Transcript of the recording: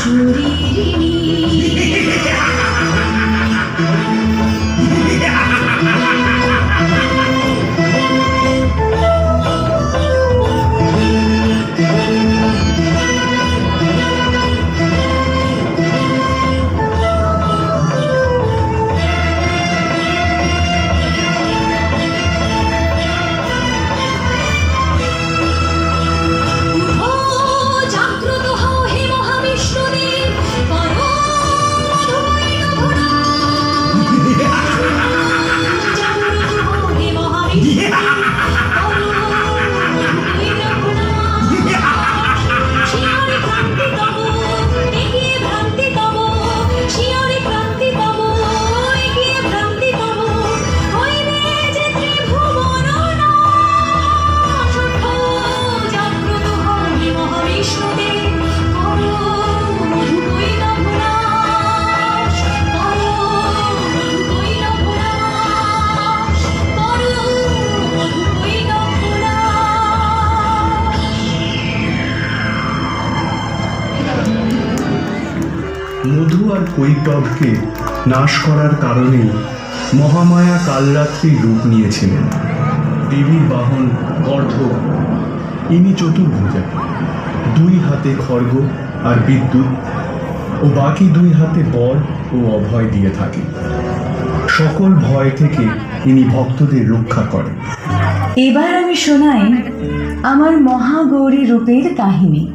শরীরিণী দিয়ে। মধু আর কৈতবকে নাশ করার কারণেই মহামায়া কালরাত্রির রূপ নিয়েছিলেন। দেবীর বাহন অর্ধ ইনি চতুর্ভুজা, দুই হাতে খড়গ আর বিদ্যুৎ, ও বাকি দুই হাতে বর ও অভয় দিয়ে থাকে। সকল ভয় থেকে ইনি ভক্তদের রক্ষা করেন। এবার আমি শোনাই আমার মহাগৌরী রূপের কাহিনী।